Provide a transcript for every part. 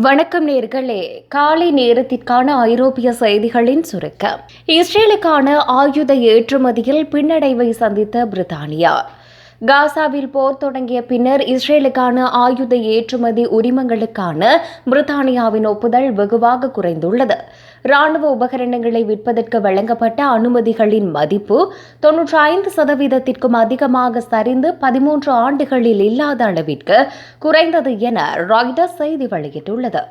வணக்கம் நேர்களே. காலை நேரத்திற்கான ஐரோப்பிய செய்திகளின் சுருக்கம். இஸ்ரேலுக்கான ஆயுத ஏற்றுமதியில் பின்னடைவை சந்தித்த பிரித்தானியா. காசாவில் போர் தொடங்கிய பின்னர் இஸ்ரேலுக்கான ஆயுத ஏற்றுமதி உரிமங்களுக்கான பிரித்தானியாவின் ஒப்புதல் வெகுவாக குறைந்துள்ளது. ராணுவ உபகரணங்களை விற்பதற்கு வழங்கப்பட்ட அனுமதிகளின் மதிப்பு தொன்னூற்றி ஐந்து சதவீதத்திற்கும் அதிகமாக சரிந்து பதிமூன்று ஆண்டுகளில் இல்லாத அளவிற்கு குறைந்தது என ராய்டர் செய்தி வெளியிட்டுள்ளது.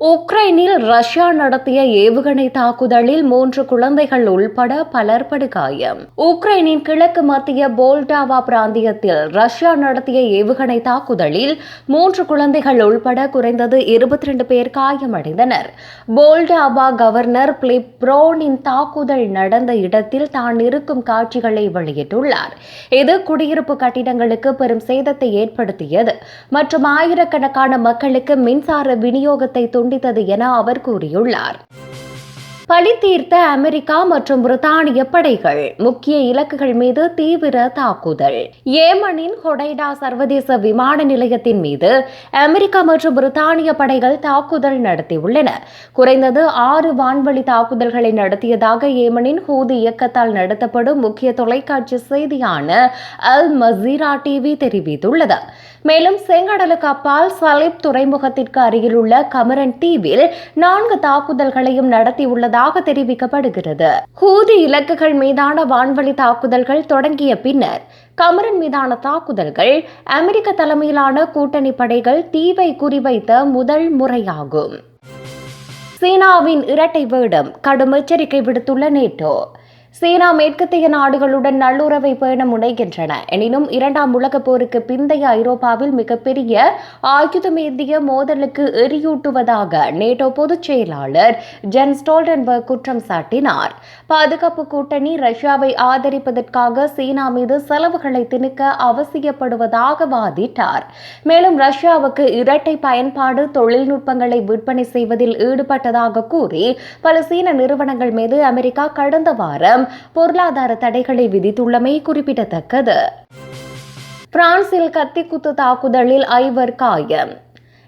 உக்ரைனில் ரஷ்யா நடத்திய ஏவுகணை தாக்குதலில் மூன்று குழந்தைகள் உள்பட பலர் படுகாயம். உக்ரைனின் கிழக்கு மத்திய போல்டாவா பிராந்தியத்தில் ரஷ்யா நடத்திய ஏவுகணை தாக்குதலில் மூன்று குழந்தைகள் உள்பட குறைந்தது இருபத்தி ரெண்டு பேர் காயமடைந்தனர். போல்டாவா கவர்னர் பிளிப்ரோனின் தாக்குதல் நடந்த இடத்தில் தான் இருக்கும் காட்சிகளை வெளியிட்டுள்ளார். இது குடியிருப்பு கட்டிடங்களுக்கு பெரும் சேதத்தை ஏற்படுத்தியது மற்றும் ஆயிரக்கணக்கான மக்களுக்கு மின்சார விநியோகத்தை துண்டித்தது என அவர் கூறியுள்ளார். பழி தீர்த்த அமெரிக்கா மற்றும் பிரித்தானிய படைகள் முக்கிய இலக்குகள் மீது தீவிர தாக்குதல். ஏமனின் ஹொடைடா சர்வதேச விமான நிலையத்தின் மீது அமெரிக்கா மற்றும் பிரித்தானிய படைகள் தாக்குதல் நடத்தியுள்ளன. குறைந்தது ஆறு வான்வழி தாக்குதல்களை நடத்தியதாக ஏமனின் ஹூதி இயக்கத்தால் நடத்தப்படும் முக்கிய தொலைக்காட்சி செய்தியான அல் மசீரா டிவி தெரிவித்துள்ளது. மேலும் செங்கடலுக்கு அப்பால் சலீப் துறைமுகத்திற்கு அருகிலுள்ள கமரன் தீவில் நான்கு தாக்குதல்களையும் நடத்தியுள்ளதாக தெரிவிக்கப்படுகிறது. ஹூதி இலக்குகள் மீதான வான்வழி தாக்குதல்கள் தொடங்கிய பின்னர் கமரன் மீதான தாக்குதல்கள் அமெரிக்க தலைமையிலான கூட்டணி படைகள் தீவை குறிவைத்த முதல் முறையாகும். சீனாவின் இரட்டை வேடம் கடும் எச்சரிக்கை விடுத்துள்ள நேட்டோ சீனா மேற்கத்திய நாடுகளுடன் நல்லுறவை பேண முனைகின்றன. எனினும் இரண்டாம் உலகப் போருக்கு பிந்தைய ஐரோப்பாவில் மிகப்பெரிய ஆயுதமேந்திய மோதலுக்கு எரியூட்டுவதாக நேட்டோ பொதுச் செயலாளர் ஜென் ஸ்டோல்டன்பர்க் குற்றம் சாட்டினார். பாதுகாப்பு கூட்டணி ரஷ்யாவை ஆதரிப்பதற்காக சீனா மீது செலவுகளை திணிக்க அவசியப்படுவதாக வாதிட்டார். மேலும் ரஷ்யாவுக்கு இரட்டை பயன்பாடு தொழில்நுட்பங்களை விற்பனை செய்வதில் ஈடுபட்டதாக கூறி பல சீன நிறுவனங்கள் மீது அமெரிக்கா கடந்த வாரம் பொருளாதார தடைகளை விதித்துள்ளமை குறிப்பிடத்தக்கது. பிரான்சில் கத்திக்குத்து தாக்குதலில் ஐவர் காயம்.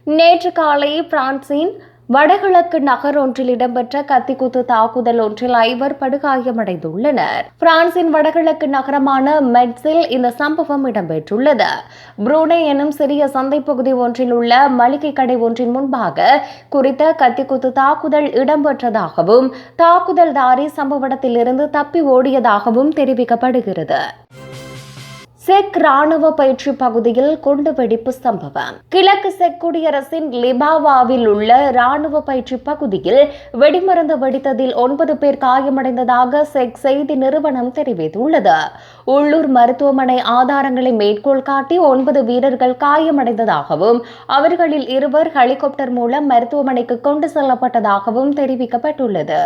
நேற்று காலை பிரான்சின் வடகிழக்கு நகர் ஒன்றில் இடம்பெற்ற கத்திக்குத்து தாக்குதல் ஒன்றில் ஐவர் படுகாயமடைந்துள்ளனர். பிரான்சின் வடகிழக்கு நகரமான மெட்ஸில் இந்த சம்பவம் இடம்பெற்றுள்ளது. புரூனே எனும் சிறிய சந்தை பகுதி ஒன்றில் உள்ள மளிகை கடை ஒன்றின் முன்பாக குறித்த கத்திக்குத்து தாக்குதல் இடம்பெற்றதாகவும் தாக்குதல்தாரி சம்பவ இடத்திலிருந்து தப்பி ஓடியதாகவும் தெரிவிக்கப்படுகிறது. செக் ராணுவ பயிற்சி பகுதியில் குண்டுவெடிப்பு சம்பவம். கிழக்கு செக் குடியரசின் லிபாவாவில் உள்ள ராணுவ பயிற்சி பகுதியில் வெடிமருந்து வெடித்ததில் ஒன்பது பேர் காயமடைந்ததாக செக் செய்தி நிறுவனம் தெரிவித்துள்ளது. உள்ளூர் மருத்துவமனை ஆதாரங்களை மேற்கோள் காட்டி ஒன்பது வீரர்கள் காயமடைந்ததாகவும் அவர்களில் இருவர் ஹெலிகாப்டர் மூலம் மருத்துவமனைக்கு கொண்டு செல்லப்பட்டதாகவும் தெரிவிக்கப்பட்டுள்ளது.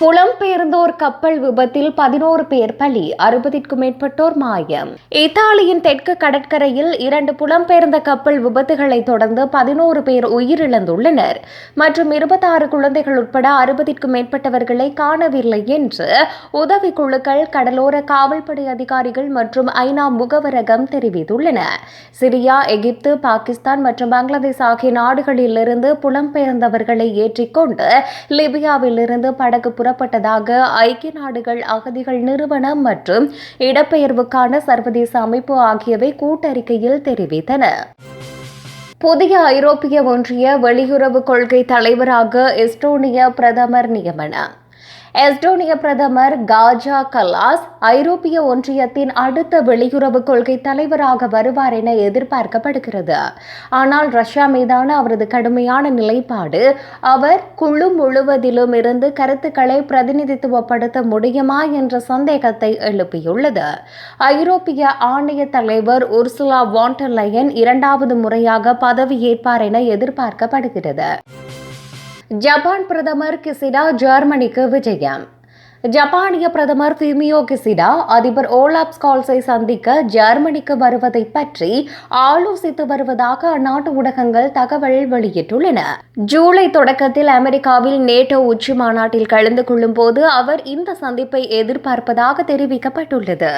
புலம்பெயர்ந்தோர் கப்பல் விபத்தில் பதினோரு பேர் பலி அறுபதிற்கும் மேற்பட்டோர் மாயம். இத்தாலியின் தெற்கு கடற்கரையில் இரண்டு புலம்பெயர்ந்த கப்பல் விபத்துகளை தொடர்ந்து பதினோரு பேர் உயிரிழந்துள்ளனர். மற்றும் இருபத்தாறு குழந்தைகள் உட்பட அறுபதிற்கும் மேற்பட்டவர்களை காணவில்லை என்று உதவி குழுக்கள் கடலோர காவல்படை அதிகாரிகள் மற்றும் ஐநா முகவரகம் தெரிவித்துள்ளன. சிரியா எகிப்து பாகிஸ்தான் மற்றும் பங்களாதேஷ் ஆகிய நாடுகளிலிருந்து புலம்பெயர்ந்தவர்களை ஏற்றிக்கொண்டு லிபியாவிலிருந்து படகு புறப்பட்டதாக ஐக்கிய நாடுகள் அகதிகள் நிறுவனம் மற்றும் இடப்பெயர்வுக்கான சர்வதேச அமைப்பு ஆகியவை கூட்டறிக்கையில் தெரிவித்தன. புதிய ஐரோப்பிய ஒன்றிய வெளியுறவு கொள்கை தலைவராக எஸ்டோனிய பிரதமர் நியமனம். எஸ்டோனிய பிரதமர் காஜா கலாஸ் ஐரோப்பிய ஒன்றியத்தின் அடுத்த வெளியுறவு கொள்கை தலைவராக வருவார் என எதிர்பார்க்கப்படுகிறது. ஆனால் ரஷ்யா மீதான அவரது கடுமையான நிலைப்பாடு அவர் குழு முழுவதிலும் இருந்து கருத்துக்களை பிரதிநிதித்துவப்படுத்த முடியுமா என்ற சந்தேகத்தை எழுப்பியுள்ளது. ஐரோப்பிய ஆணைய தலைவர் உர்சுலா வாண்டர்லயன் இரண்டாவது முறையாக பதவியேற்பார் என எதிர்பார்க்கப்படுகிறது. ஜப்பான் பிரதமர் கிசிடா ஜெர்மனிக்கு விஜயம். ஜப்பானிய பிரதமர் ஃபிமியோ கிசிடா அதிபர் ஓலாப் ஸ்கால்ஸை சந்திக்க ஜெர்மனிக்கு வருவதை பற்றி ஆலோசித்து வருவதாக அந்நாட்டு ஊடகங்கள் தகவல் வெளியிட்டுள்ளன. ஜூலை தொடக்கத்தில் அமெரிக்காவில் நேட்டோ உச்சி மாநாட்டில் கலந்து கொள்ளும் போது அவர் இந்த சந்திப்பை எதிர்பார்ப்பதாக தெரிவிக்கப்பட்டுள்ளது.